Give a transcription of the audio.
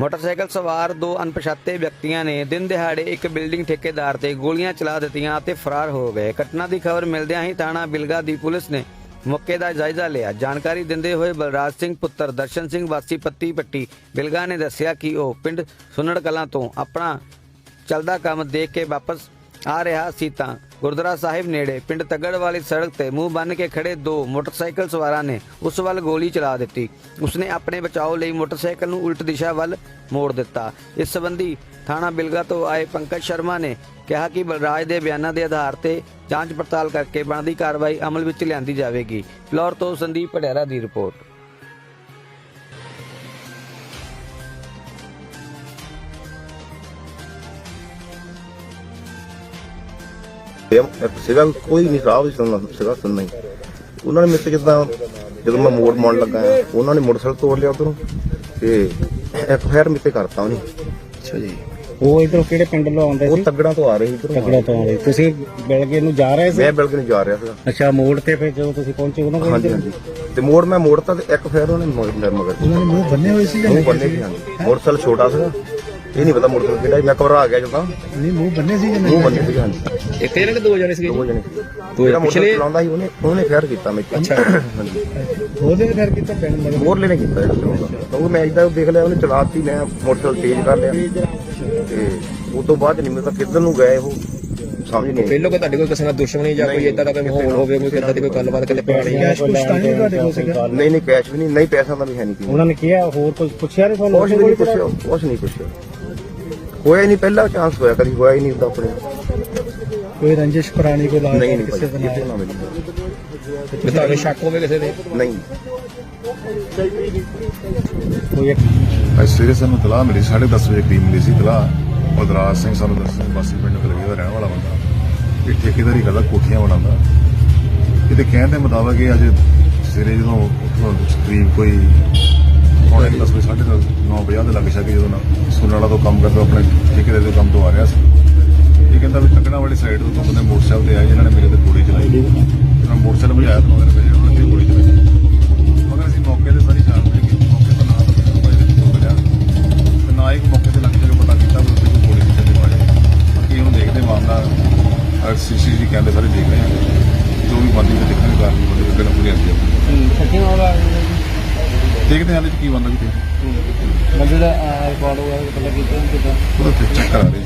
Motorcycle ਸਵਾਰ ਦੋ ਅਣਪਛਾਤੇ ਵਿਅਕਤੀਆਂ ਨੇ ਦਿਨ ਦਿਹਾੜੇ ਇੱਕ ਬਿਲਡਿੰਗ ਠੇਕੇਦਾਰ ਤੇ ਗੋਲੀਆਂ ਚਲਾ ਦਿੱਤੀਆਂ ਅਤੇ ਫਰਾਰ ਹੋ ਗਏ। ਘਟਨਾ ਦੀ ਖਬਰ ਮਿਲਦਿਆਂ ਹੀ ਥਾਣਾ ਬਿਲਗਾ ਦੀ ਪੁਲਿਸ ਨੇ ਮੌਕੇ ਦਾ ਜਾਇਜ਼ਾ ਲਿਆ। ਜਾਣਕਾਰੀ ਦਿੰਦੇ ਹੋਏ ਬਲਰਾਜ ਸਿੰਘ ਪੁੱਤਰ ਦਰਸ਼ਨ ਸਿੰਘ ਵਾਸੀ ਪੱਤੀ ਪੱਟੀ ਬਿਲਗਾ ਨੇ ਦੱਸਿਆ ਕਿ ਉਹ ਪਿੰਡ ਸੁਨੜ ਕਲਾਂ ਤੋਂ ਆਪਣਾ ਚੱਲਦਾ ਕੰਮ ਦੇਖ ਕੇ ਵਾਪਸ ਆ ਰਿਹਾ ਸੀ ਤਾਂ ਗੁਰਦੁਆਰਾ ਸਾਹਿਬ ਨੇੜੇ ਪਿੰਡ ਤੱਗੜ ਵਾਲੀ ਸੜਕ ਤੇ ਮੂੰਹ ਬੰਨ ਕੇ ਖੜੇ ਦੋ ਮੋਟਰਸਾਈਕਲ ਸਵਾਰਾਂ ਨੇ ਉਸ ਵੱਲ ਗੋਲੀ ਚਲਾ ਦਿੱਤੀ। ਉਸਨੇ ਆਪਣੇ ਬਚਾਓ ਲਈ ਮੋਟਰਸਾਈਕਲ ਨੂੰ ਉਲਟ ਦਿਸ਼ਾ ਵੱਲ ਮੋੜ ਦਿੱਤਾ। ਇਸ ਸੰਬੰਧੀ ਥਾਣਾ ਬਿਲਗਾ ਤੋਂ ਆਏ ਪੰਕਜ ਸ਼ਰਮਾ ਨੇ ਕਿਹਾ ਕਿ ਬਲਰਾਜ ਦੇ ਬਿਆਨਾਂ ਦੇ ਆਧਾਰ ਤੇ ਜਾਂਚ ਪੜਤਾਲ ਕਰਕੇ ਬਣਦੀ ਕਾਰਵਾਈ ਅਮਲ ਵਿੱਚ ਲਿਆਂਦੀ ਜਾਵੇਗੀ। ਫਲੋਰ ਤੋਂ ਸੰਦੀਪ ਪੜਿਆਰਾ ਦੀ ਰਿਪੋਰਟ। ਸੀਗਾ ਕੋਈ ਨਹੀਂ ਸਾਹ ਵੀ ਸੁਣਨਾ ਸੀਗਾ ਸੁਣਨਾ ਹੀ। ਉਹਨਾਂ ਨੇ ਮੇਰੇ ਤੇ ਜਿੱਦਾਂ ਜਦੋਂ ਮੈਂ ਮੋੜ ਮੋੜ ਲੱਗਾ ਆ, ਉਹਨਾਂ ਨੇ ਮੋਟਰਸਾਈਕਲ ਤੋੜ ਲਿਆ ਉਧਰੋਂ ਤੇ ਇੱਕ ਫੇਰ ਮੇਰੇ ਤੇ ਕਰਤਾ ਉਹਨੇ। ਅੱਛਾ ਜੀ। ਉਹ ਇਧਰੋਂ ਕਿਹੜੇ ਪਿੰਡ ਤੋਂ ਆਉਂਦੇ ਉਹ ਸੀ? ਤੱਗੜਾਂ ਤੋਂ ਆ ਰਹੀ ਇਧਰੋਂ। ਤਕੜਾ ਤੋਂ ਆਉਂਦੇ ਤੁਸੀਂ ਬਿਲਗੇ ਨੂੰ ਜਾ ਰਹੇ ਸੀ? ਮੈਂ ਬਿਲਕੁਲ ਨਹੀਂ ਜਾ ਰਿਹਾ ਸੀਗਾ। ਅੱਛਾ ਮੋੜ ਤੇ ਫਿਰ ਜਦੋਂ ਤੁਸੀਂ ਪਹੁੰਚੇ ਉਹਨਾਂ ਕੋਲ? ਹਾਂਜੀ ਹਾਂਜੀ। ਤੇ ਮੋੜ ਮੈਂ ਮੋੜਤਾ ਤੇ ਇੱਕ ਫੇਰ ਉਹਨੇ ਮਗਰ ਮਗਰ ਉਹਨਾਂ ਨੇ ਮੂੰਹ ਬੰਨੇ ਹੋਏ ਸੀ ਜਾਂ ਮੂੰਹ ਬੰਨੇ ਸੀ ਹਾਂਜੀ। ਮੋਟਰਸਾਈਕਲ ਛੋਟਾ ਸੀਗਾ। ਇਹ ਨਹੀਂ ਪਤਾ ਮੋਟਰਸਾਈਕਲ ਕਿਹੜਾ ਸੀ, ਮੈਂ ਘਬਰਾ ਗਿਆ ਜਦੋਂ। ਨਹੀਂ ਮੂੰਹ ਬੰਨੇ ਸੀ ਜਾਂ ਮੂੰਹ ਬੰਨੇ ਸੀ ਹਾਂਜੀ। ਇੱਕ ਇਹਨਾਂ ਦੇ ਦੋ ਜਣੇ ਸੀਗੇ ਦੋ ਜਣੇ। ਦੋ ਜਿਹੜਾ ਪਿਛਲੇ ਚਲਾਉਂਦਾ ਸੀ ਉਹਨੇ ਉਹਨੇ ਫੇਰ ਕੀਤਾ ਮੇਰੇ ਤੇ। ਹਾਂਜੀ ਉਹਦੇ ਨੇ ਫਿਰ ਕੀਤਾ ਪਿੰਡ ਮਗਰ ਮੋਰ ਲੈਣੇ ਕੀਤਾ ਜਿਹੜਾ ਚਲਾਉਂਦਾ ਕਿਉਂਕਿ ਮੈਂ ਇਦਾਂ ਦੇਖ ਲਿਆ ਉਹਨੇ ਚਲਾਤੀ ਮੈਂ ਮੋਟਰਸਾਈਕਲ ਤੇਜ਼ ਕਰ ਲਿਆ। ਤੇ ਉਸ ਤੋਂ ਬਾਅਦ ਨਹੀਂ ਮੈਨੂੰ ਤਾਂ ਕਿੱਧਰ ਨੂੰ ਗਏ ਉਹ। ਸਮਝ ਨਹੀਂ ਪਹਿਲੋਂ ਕਿ ਤੁਹਾਡੇ ਕੋਲ ਕਿਸੇ ਨਾਲ ਦੁਸ਼ਮਣੀ ਜਾਂ ਕੋਈ ਇਦਾਂ ਦਾ ਕੋਈ ਮਾਹੌਲ ਹੋਵੇ ਕੋਈ ਇਦਾਂ ਦੀ ਕੋਈ ਗੱਲਬਾਤ ਕਿਤੇ ਪੁਰਾਣੀ ਹੈ ਕੈਸ਼ ਕੁਛ ਤਾਂ ਨਹੀਂ ਤੁਹਾਡੇ ਕੋਲ ਸੀਗਾ? ਨਹੀਂ ਨਹੀਂ ਕੈਸ਼ ਵੀ ਨਹੀਂ ਨਹੀਂ ਪੈਸਾ ਤਾਂ ਵੀ ਹੈ ਨਹੀਂ ਸੀ ਉਹਨਾਂ ਨੇ ਕਿਹਾ ਹੋਰ ਕੁਝ ਪੁੱਛਿਆ ਨਹੀਂ ਤੁਹਾਨੂੰ? ਕੁਛ ਨਹੀਂ ਪੁੱਛਿਆ ਕੁਛ ਨਹੀਂ ਪੁੱਛਿਆ। ਹੋਇਆ ਹੀ ਨਹੀਂ ਪਹਿਲਾ ਚਾਂਸ ਹੋਇਆ ਕਦੀ ਹੋਇਆ ਹੀ ਨਹੀਂ ਉਦਾਂ ਆਪਣੇ। ਕੋਈ ਰੰਜਿਸ਼ ਪੁਰਾਣੀ ਕੋਈ ਲਾਜ ਨਹੀਂ ਕਿਸੇ ਦੇ ਨਾਲ? ਵੀ ਤੁਹਾਨੂੰ ਸ਼ੱਕ ਹੋਵੇ ਕਿਸੇ ਦੇ? ਨਹੀਂ। ਕੋਈ ਇੱਕ ਅੱਜ ਸਵੇਰੇ ਸਾਨੂੰ ਤਲਾਹ ਮਿਲੀ 10:30 ਵਜੇ ਕਰੀਬ ਮਿਲੀ ਸੀ ਤਲਾਹ। ਬਦਰਾਜ ਸਿੰਘ ਸਾਨੂੰ ਦੱਸਿਆ ਬਾਸੀ ਪਿੰਡ ਕਲਗੀ ਦਾ ਰਹਿਣ ਵਾਲਾ ਬੰਦਾ। ਇਹ ਠੇਕੇਦਾਰੀ ਕਰਦਾ ਕੋਠੀਆਂ ਬਣਾਉਂਦਾ। ਇਹਦੇ ਕਹਿਣ ਦੇ ਮੁਤਾਬਕ ਇਹ ਅੱਜ ਸਵੇਰੇ ਜਦੋਂ ਉੱਥੋਂ ਕਰੀਬ ਕੋਈ ਪੌਣੇ 10 ਵਜੇ 9:30 ਵਜੇ ਦੇ ਲੱਗ ਸ਼ਕੇ ਜਦੋਂ ਨਾ ਸੁਣਨ ਤੋਂ ਕੰਮ ਕਰਦਾ ਆਪਣੇ ਠੇਕੇਦਾਰ ਦੇ ਕੰਮ ਤੋਂ ਆ ਰਿਹਾ ਸੀ। ਇਹ ਕਹਿੰਦਾ ਵੀ ਤੱਕਣਾ ਵਾਲੀ ਸਾਈਡ ਤੋਂ ਦੋ ਬੰਦੇ ਮੋਟਰਸਾਈਕਲ ਤੇ ਆਏ, ਜਿਨ੍ਹਾਂ ਨੇ ਮੇਰੇ ਤੇ ਗੋਲੀ ਚਲਾਈ। ਮਾਮਲਾ ਸੀਸੀਟੀਵੀ ਕੈਮਰੇ ਸਾਰੇ ਦੇਖ ਰਹੇ ਹਾਂ। ਜੋ ਵੀ ਬੰਦੀ ਤੇ ਦੇਖਣ ਕਾਰਨ ਬੜੀ ਅੱਗੇ ਨਾ ਪੂਰੀ ਆਉਂਦੀ ਹੈ ਸੱਚੀ ਮਾਮਲਾ ਦੇਖਦੇ ਹਾਂ ਇਹਦੇ ਚ ਕੀ ਬੰਦਾ ਜੀ ਬੰਦੇ ਦਾ ਰਿਕਾਰਡ ਹੋਇਆ ਪਤਾ ਕੀਤਾ ਕਿਦਾਂ? ਉਹਦਾ ਤੇ ਚੈੱਕ ਕਰਾ ਰਹੇ